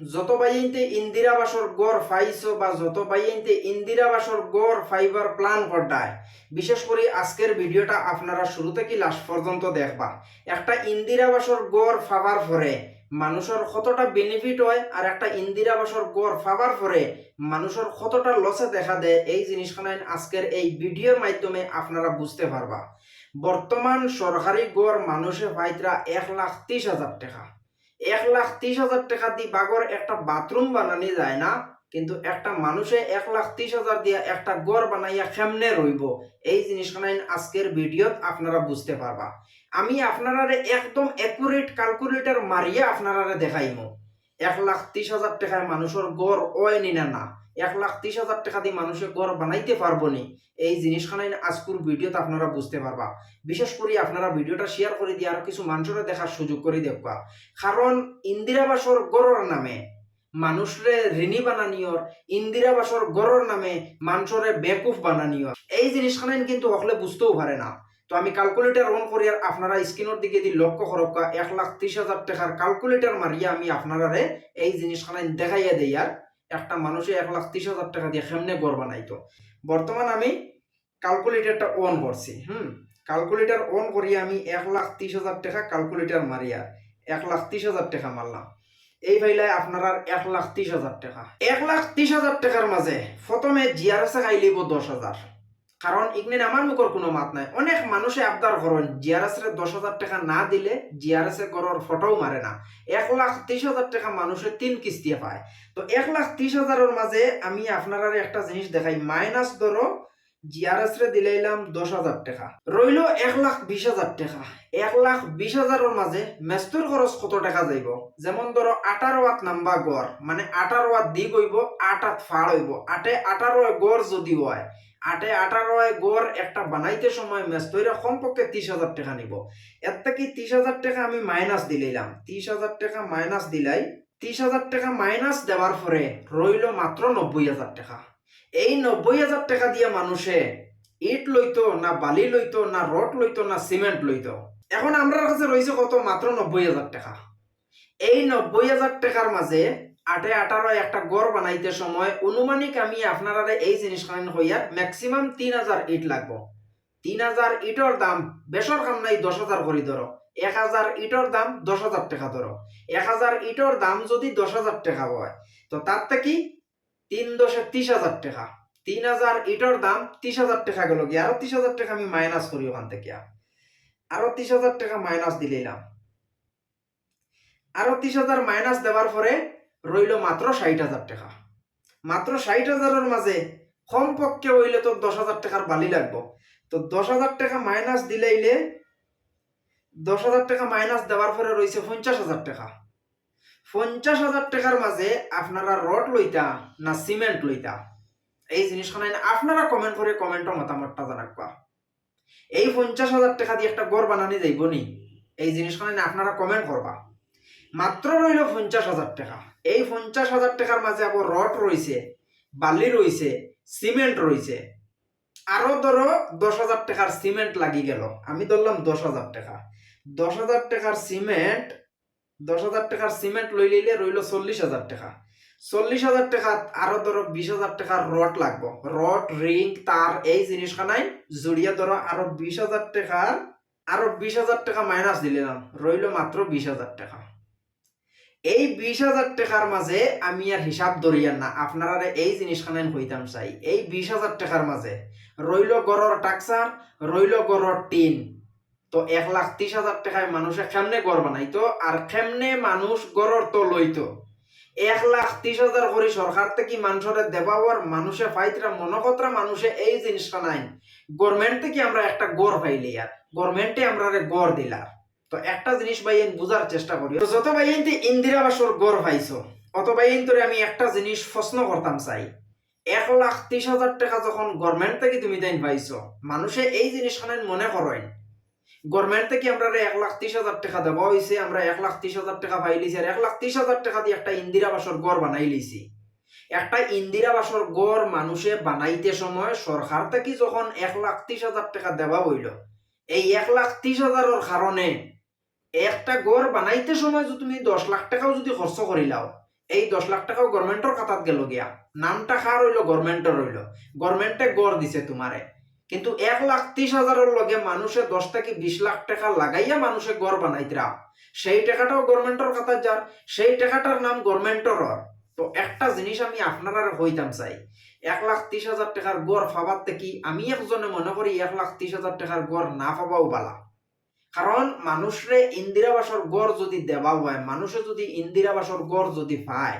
যত বাইনতে ইন্দিরা বাসর গড় ফাইছো বা যত বাইনতে ইন্দিরা বাসর গড় ফাইবার প্ল্যান করডায় বিশেষ করে আজকের ভিডিওটা আপনারা শুরু থেকে লাস্ট পর্যন্ত দেখবা। একটা ইন্দিরা বাসর গড় ফাবার পরে মানুষের কতটা বেনিফিট হয় আর একটা ইন্দিরা বাসর গড় ফাবার পরে মানুষের কতটা লসে দেখা দেয়, এই জিনিসখানাই আজকের এই ভিডিওর মাধ্যমে আপনারা বুঝতে পারবা। বর্তমান সরকারি গড় মানুষে পাইতরা এক লাখ ত্রিশ হাজার টাকা। এক লাখ ত্রিশ হাজার টাকা দিয়ে বাগর একটা বাথরুম বানানি যায় না, কিন্তু একটা মানুষে এক লাখ ত্রিশ হাজার দিয়ে একটা গড় বানাইয়া কেমনে রইব? এই জিনিসখানাই আজকের ভিডিওত আপনারা বুঝতে পারবা। আমি আপনারা একদম অ্যাকুরেট ক্যালকুলেটর মারিয়ে আপনারা দেখাইমো। এক লাখ ত্রিশ হাজার টাকায় মানুষের গড় ওয় নিনা না। এক লাখ ত্রিশ হাজার টাকা দিয়ে মানুষের গড় বানাইতে পারব নি। এই জিনিসখানাই আজকুর ভিডিওতে আপনারা বুঝতে পারবা। বিশেষ করে আপনারা ভিডিওটা শেয়ার করে দিয়ে আরও কিছু মানুষের দেখার সুযোগ করে দেখবা। কারণ ইন্দিরাবাসর গড়র নামে মানুষরে ঋণী বানানিয়র, ইন্দিরাবাসর গড়র নামে মানুষরে বেকুফ বানানিয়র। এই জিনিসখানাই কিন্তু অকলে বুঝতেও পারে না। তো আমি ক্যালকুলেটর অন করি আর আপনারা স্ক্রিনের দিকে দি লক্ষ্য করক্কা এক লাখ ত্রিশ হাজার টাকার ক্যালকুলেটর মারিয়া আমি আপনারারে এই জিনিসখানাই দেখাইয়া দেই আর একটা মানুষে এক লাখ ত্রিশ হাজার টাকা দিয়ে কেমনে গড় বানাইতো? বর্তমান আমি ক্যালকুলেটারটা অন করছি, হুম? ক্যালকুলেটার অন করিয়া আমি এক লাখ ত্রিশ হাজার টাকা ক্যালকুলেটার মারিয়া এক লাখ ত্রিশ হাজার টাকা মারলাম। এই ভাইলাই আপনার এক লাখ ত্রিশ হাজার টাকা। এক লাখ ত্রিশ হাজার টাকার মাঝে প্রথমে জিআরএসে খাই লিব দশ হাজার। কারণ ইগনিন আমার মুখর কোনো মাত নাই। অনেক মানুষে আবদার করেন জিআরএস রে দশ হাজার টাকা না দিলে জিআরএস এ গড়র ফটোও মারে না। এক লাখ ত্রিশ হাজার টাকা মানুষের তিন কিস্তি পায়। তো এক লাখ ত্রিশ হাজারের মাঝে আমি আপনারা একটা জিনিস দেখাই মাইনাস ধরো জিআরএস রে দিলাইলাম দশ হাজার টাকা। রইল এক লাখ বিশ হাজার টাকা। এক লাখ বিশ হাজারের মাঝে মেস্তুর খরচ কত টাকা যাইব? যেমন ধরো আঠারো ওয়াত নাম্বা গড় মানে আঠারো ওয়াত দি গইব আট হাত ফাড় হইব। আটে আঠারো গড় যদি হয় আটে আঠারো গড় একটা বানাইতে সময় মেস্তইরা কমপক্ষে ত্রিশ হাজার টাকা নিব। এর থেকে ত্রিশ হাজার টাকা আমি মাইনাস দিলাইলাম ত্রিশ হাজার টাকা মাইনাস দিলাই। ত্রিশ হাজার টাকা মাইনাস দেওয়ার পরে রইল মাত্র নব্বই হাজার টাকা। এই নব্বই হাজার টাকা দিয়ে মানুষে ইট লইতো, না বালি লইতো, না রড লইতো, না সিমেন্ট লইতো। এখন আমরা কাছে রয়েছে কত? মাত্র নব্বই হাজার টাকা। এই নব্বই হাজার টাকার মাঝে আটে আঠারো একটা গড় বানাইতে সময়, অনুমানিক আমি আপনারা এই জিনিসখান হইয়া ম্যাক্সিমাম তিন হাজার ইট লাগবো। তিন হাজার ইটর দাম বেসর কাম নাই দশ হাজার করে ধরো এক হাজার ইটর দাম দশ হাজার টাকা ধরো এক হাজার ইটর দাম যদি দশ হাজার টাকা হয়, তো তার থেকে তিন দশে ত্রিশ হাজার টাকা। তিন হাজার ইটর দাম ত্রিশ হাজার টাকা গেল কি আরও ত্রিশ হাজার টাকা আমি মাইনাস করি ওখান থেকে আরও ত্রিশ হাজার টাকা মাইনাস দিলাম আরও ত্রিশ হাজার মাইনাস দেওয়ার পরে রইল মাত্র ষাট হাজার টাকা। মাত্র ষাট হাজারের মাঝে কমপক্ষে হইলে তো দশ হাজার টাকার বালি লাগবো। তো দশ হাজার টাকা মাইনাস দিলাইলে দশ হাজার টাকা মাইনাস দেওয়ার পরে রয়েছে পঞ্চাশ হাজার টাকা। পঞ্চাশ হাজার টাকার মাঝে আপনারা রড লইতা না সিমেন্ট লইতা। এই জিনিসখানে আপনারা কমেন্ট করে কমেন্টও মতামতটা জানাবা এই পঞ্চাশ হাজার টাকা দিয়ে একটা গড় বানানি যাইব নি এই জিনিসখানে আপনারা কমেন্ট করবা। মাত্র রইল পঞ্চাশ হাজার টাকা। এই পঞ্চাশ হাজার টাকার মাঝে আবার রড রয়েছে, বালি রয়েছে সিমেন্ট রয়েছে। আরও ধরো দশ হাজার টাকার সিমেন্ট লাগি গেল। আমি ধরলাম দশ হাজার টাকা। দশ হাজার টাকার সিমেন্ট দশ হাজার টাকার সিমেন্ট লই লইলে রইল চল্লিশ হাজার টাকা। চল্লিশ হাজার টাকা আরও ধরো বিশ হাজার টাকার রড লাগবো। রড রিং তার, এই জিনিসখানাই জড়িয়ে ধরো আরও বিশ হাজার টাকার, আরও বিশ হাজার টাকা মাইনাস দিলাম। রইল মাত্র বিশ হাজার টাকা। এই বিশ হাজার টাকার মাঝে আমি আর হিসাব ধরিয়ার না। আপনারা এই জিনিসখানে হইতাম চাই। এই বিশ হাজার টাকার মাঝে রইল গড়র টাকসার রইল গড়র টিন। তো এক লাখ ত্রিশ হাজার টাকায় মানুষে কেমনে গড় বানাইতো? আর কেমনে মানুষ গড়র তো লইতো? এক লাখ ত্রিশ হাজার করে সরকার থেকে মানুষের দেবাওয়ার মানুষে ফাইতরা মনকতরা মানুষে এই জিনিসটা নাই গভর্নমেন্ট থেকে আমরা একটা গড় পাইলি আর। গভর্নমেন্টে আমরা গড় দিলার। তো একটা জিনিস ভাইয়েন বুঝার চেষ্টা করি। তো যত ভাইয়েন ইন্দিরা বাসর গড় পাইছো, অত ভাইয়েন তোরে আমি একটা জিনিস প্রশ্ন করতাম চাই। এক লাখ ত্রিশ হাজার টাকা যখন গভর্নমেন্ট থেকে তুমি দেন পাইছো, মানুষে এই জিনিসখানে মনে করেন। গভর্নমেন্ট থেকে আমরা এক লাখ ত্রিশ হাজার টাকা দেওয়া হয়েছে আমরা এক লাখ ত্রিশ হাজার টাকা পাইলিছি আর এক লাখ ত্রিশ হাজার টাকা দিয়ে একটা ইন্দিরা বাসর গড় বানাই লিছি। একটা ইন্দিরা বাসর গড় মানুষে বানাইতে সময় সরকার থেকে যখন এক লাখ ত্রিশ হাজার টাকা দেওয়া হইল এই এক লাখ ত্রিশ হাজারের কারণে একটা গড় বানাইতে সময় যদি তুমি দশ লাখ টাকাও যদি খরচ করিলাও এই দশ লাখ টাকাও গভর্নমেন্টর খাতাত গেল গিয়া। নামটা খার হইল গভর্নমেন্টর হইল গভর্নমেন্টে গড় দিছে তোমারে কিন্তু এক লাখ ত্রিশ হাজারের লগে মানুষে দশ থেকে বিশ লাখ টাকা লাগাইয়া মানুষে গড় বানাইতরা সেই টাকাটাও গভর্নমেন্টর খাতার যার সেই টাকাটার নাম গভর্নমেন্টর তো একটা জিনিস আমি আপনারা হইতাম চাই। এক লাখ ত্রিশ হাজার টাকার গড় ফাবার থেকে আমি একজনে মনে করি এক লাখ ত্রিশ হাজার টাকার গড় না পাবাও বালা। কারণ মানুষরে ইন্দিরাবাসর গড় যদি দেওয়া হয়, মানুষে যদি ইন্দিরাবাসর গড় যদি পায়,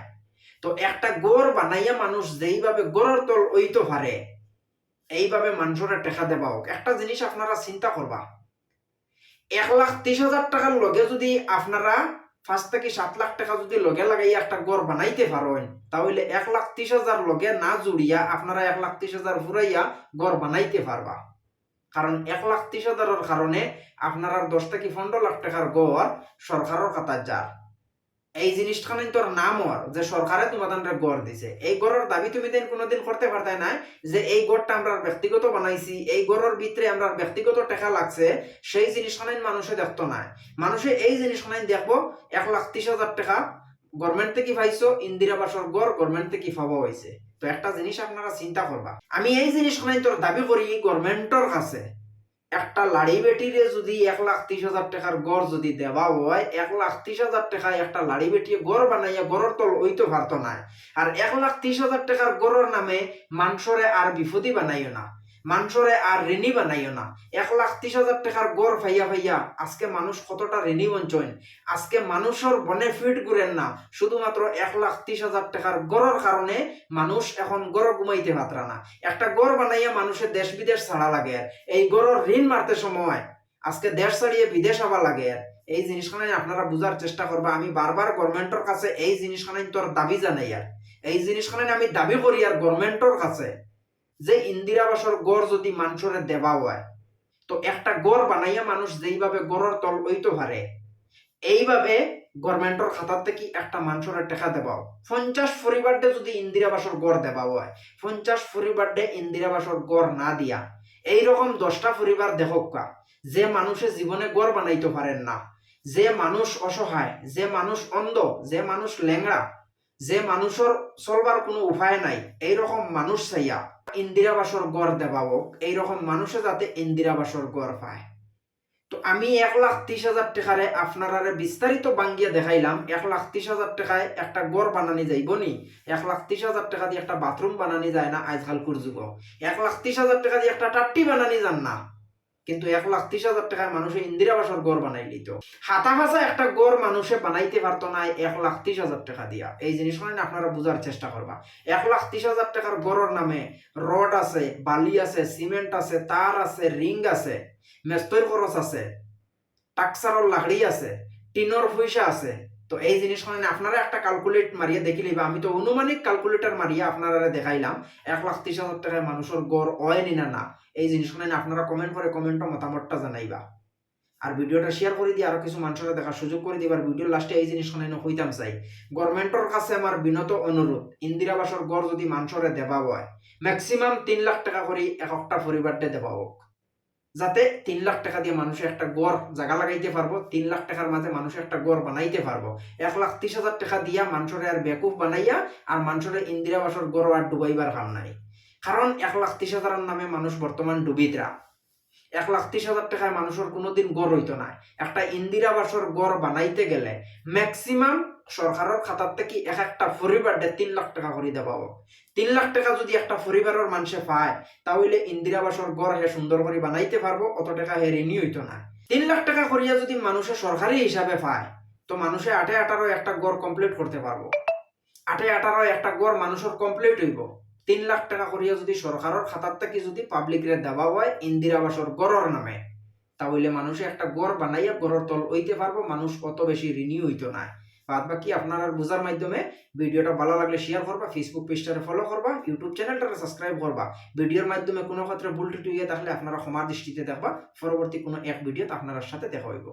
তো একটা গড় বানাইয়া মানুষ যেইভাবে গড়ের তল ওইতো পারে, এইভাবে মানুষের টেকা দেওয়া হোক। একটা জিনিস আপনারা চিন্তা করবা। এক লাখ ত্রিশ হাজার টাকার লগে যদি আপনারা পাঁচ থেকে সাত লাখ টাকা যদি লগে লাগাইয়া একটা গড় বানাইতে পারেন, তাহলে এক লাখ ত্রিশ হাজার লগে না জুড়িয়া আপনারা এক লাখ ত্রিশ হাজার ফুরাইয়া গড় বানাইতে পারবা। কারণ এক লাখ ত্রিশ হাজারের কারণে আপনারা দশ থেকে পনেরো লাখ টাকার গড় সরকারের কাতার যার। এই জিনিসখানে তোর নাম হওয়ার, যে সরকারে তোমাদের গড় দিছে। এই গড়ের দাবি তুমি দিন কোনোদিন করতে পারতে না যে এই গড়টা আমরা ব্যক্তিগত বানাইছি, এই গড়ের ভিতরে আমরা ব্যক্তিগত টাকা লাগছে, সেই জিনিসখানে মানুষে দেখতো না মানুষে এই জিনিসখানে দেখব, এক লাখ ত্রিশ হাজার টাকা গভর্নমেন্ট থেকে পাইছো? ইন্দিরা বাসর গড় গভর্নমেন্ট থেকে পাওয়া হয়েছে তো একটা জিনিস আপনারা চিন্তা করবা। আমি এই জিনিসখানে তোর দাবি করি গভর্নমেন্টর কাছে। একটা লাড়ি বেটিরে যদি এক লাখ ত্রিশ হাজার টাকার গড় যদি দেওয়া হয়, এক লাখ ত্রিশ হাজার টাকায় একটা লাড়ি বেটি গড় বানাইয়া গড়ের তল ওইতো পারতো নাই। আর এক লাখ ত্রিশ হাজার টাকার গড়ের নামে মাংসরে আর বিপদি বানাইও না। মাংসরে আর ঋণী বানাইও না। এক লাখ ত্রিশ হাজার টাকার গড় ফাইয়া ফাইয়া আজকে মানুষ কতটা ঋণী বঞ্চন আজকে মানুষের বনেফিট ঘুরেন না। শুধুমাত্র এক লাখ ত্রিশ হাজার টাকার গড়ের কারণে মানুষ এখন গড় ঘুমাইতে পাত্রা না। একটা গড় বানাইয়া মানুষের দেশ বিদেশ ছাড়া লাগে। এই গড়ের ঋণ মারতে সময়। আজকে দেশ ছাড়িয়ে বিদেশ হওয়া লাগে। এই জিনিসখানে আপনারা বুঝার চেষ্টা করবা। আমি বারবার গভর্নমেন্টের কাছে এই জিনিসখানে তোর দাবি জানাই আর। এই জিনিসখানে আমি দাবি করি আর গভর্নমেন্টের কাছে। যে ইন্দিরাবাসর গড় যদি মানুষের দেওয়া হয়, তো একটা গড় বানাইয়া মানুষ যেইভাবে গড়ের তল ওইতো পারে এইভাবে গভর্নমেন্টের খাতার থেকে একটা মানুষের টাকা দেওয়া পঞ্চাশ পরিবারডে যদি ইন্দিরাবাসর গড় দেওয়া হয়, পঞ্চাশ পরিবারডে ইন্দিরাবাসর গড় না দিয়া, এইরকম দশটা পরিবার দেখক কা, যে মানুষে জীবনে গড় বানাইতে পারেন না, যে মানুষ অসহায়, যে মানুষ অন্ধ, যে মানুষ লেংড়া যে মানুষের চলবার কোনো উপায় নাই, এইরকম মানুষ চাইয়া ইন্দিরাবাসর গড় দেবাওক এইরকম মানুষে যাতে ইন্দিরাবাসর গড় পায়। তো আমি এক লাখ ত্রিশ হাজার টাকারে আপনারারে বিস্তারিত বাঙ্গিয়া দেখাইলাম এক লাখ ত্রিশ হাজার টাকায় একটা গড় বানানি যাইব নি? এক লাখ ত্রিশ হাজার টাকা দিয়ে একটা বাথরুম বানানি যায় না আজকালকুর যুগ এক লাখ ত্রিশ হাজার টাকা দিয়ে একটা টাট্টি বানানি যান না? কিন্তু এক লাখ ত্রিশ হাজার টাকায় মানুষে ইন্দিরাবাসর গড় বানাই লিত। হাতা হাসা একটা গড় মানুষে বানাইতে পারতো না, এক লাখ ত্রিশ হাজার টাকা দিয়া। এই জিনিসগুলো আপনারা বোঝার চেষ্টা করবা। এক লাখ ত্রিশ হাজার টাকার গড়ের নামে রড আছে, বালি আছে, সিমেন্ট আছে, তার আছে, রিং আছে মেস্তৈর খরচ আছে টাকসারর লাকড়ি আছে, টিনর পয়সা আছে তো এই জিনিসগুলো আপনারা একটা ক্যালকুলেট মারিয়ে দেখিলে বা আমি তো অনুমানিক ক্যালকুলেটর মারিয়ে আপনারা দেখাইলাম, এক লাখ ত্রিশ হাজার টাকায় মানুষের গড় অয়নি না না। এই জিনিসগুলো আপনারা কমেন্ট করে কমেন্টটা মতামতটা জানাইবা। আর ভিডিওটা শেয়ার করে দিয়ে আরও কিছু মানুষের দেখার সুযোগ করে দিবার ভিডিও লাস্টে এই জিনিসগুলো হইতাম চাই। গভর্নমেন্টের কাছে আমার বিনত অনুরোধ ইন্দিরাবাসর গড় যদি মানুষরে দেওয়া হয় ম্যাক্সিমাম তিন লাখ টাকা করে এক একটা পরিবারটা দেওয়া হোক। যাতে তিন লাখ টাকা দিয়ে মানুষ একটা গড় জায়গা লাগাইতে পারব, তিন লাখ টাকার মাঝে মানুষ একটা গড় বানাইতে পারব। এক লাখ ত্রিশ হাজার টাকা দিয়া মানুষের আর বেকুফ বানাইয়া আর মানুষের ইন্দিরাবাসর গড় আর ডুবাইবার কাম নাই। কারণ এক লাখ ত্রিশ হাজারের নামে মানুষ বর্তমান ডুবিতরা এক লাখ ত্রিশ হাজার টাকায় মানুষের কোনোদিন গড় হইতো না। একটা ইন্দিরাবাসর গড় বানাইতে গেলে ম্যাক্সিমাম সরকারের খাতার থেকে এক একটা পরিবার তিন লাখ টাকা করে দেওয়া হোক তিন লাখ টাকা যদি একটা পরিবারের মানুষে পায়, তাহলে ইন্দিরা ইন্দিরাবাসর গড় হে সুন্দর করে বানাইতে পারব অত টাকা হে ঋণী হইতো না। তিন লাখ টাকা করিয়া যদি মানুষে সরকারি হিসাবে পায়, তো মানুষে আটে আঠারো একটা গড় কমপ্লিট করতে পারব আটে আঠারো একটা গড় মানুষের কমপ্লিট হইব। তিন লাখ টাকা করিয়া যদি সরকারের খাতার থেকে যদি পাবলিকরে দেওয়া হয় ইন্দিরা ইন্দিরাবাসর গড়ের নামে, তাহলে মানুষে একটা গড় বানাইয়া গড়ের তল হইতে পারব মানুষ অত বেশি ঋণী হইতো না। বাদ বাকি আপনার বোঝার মাধ্যমে ভিডিওটা ভালো লাগলে শেয়ার করবা ফেসবুক পেজটারে ফলো করবা ইউটিউব চ্যানেলটারে সাবস্ক্রাইব করবা। ভিডিওর মাধ্যমে কোনো ক্ষেত্রে ভুল টুটু ইয়ে থাকলে আপনারা ক্ষমা দৃষ্টিতে দেখবা, পরবর্তী কোনো এক ভিডিওতে আপনার সাথে দেখা হইব।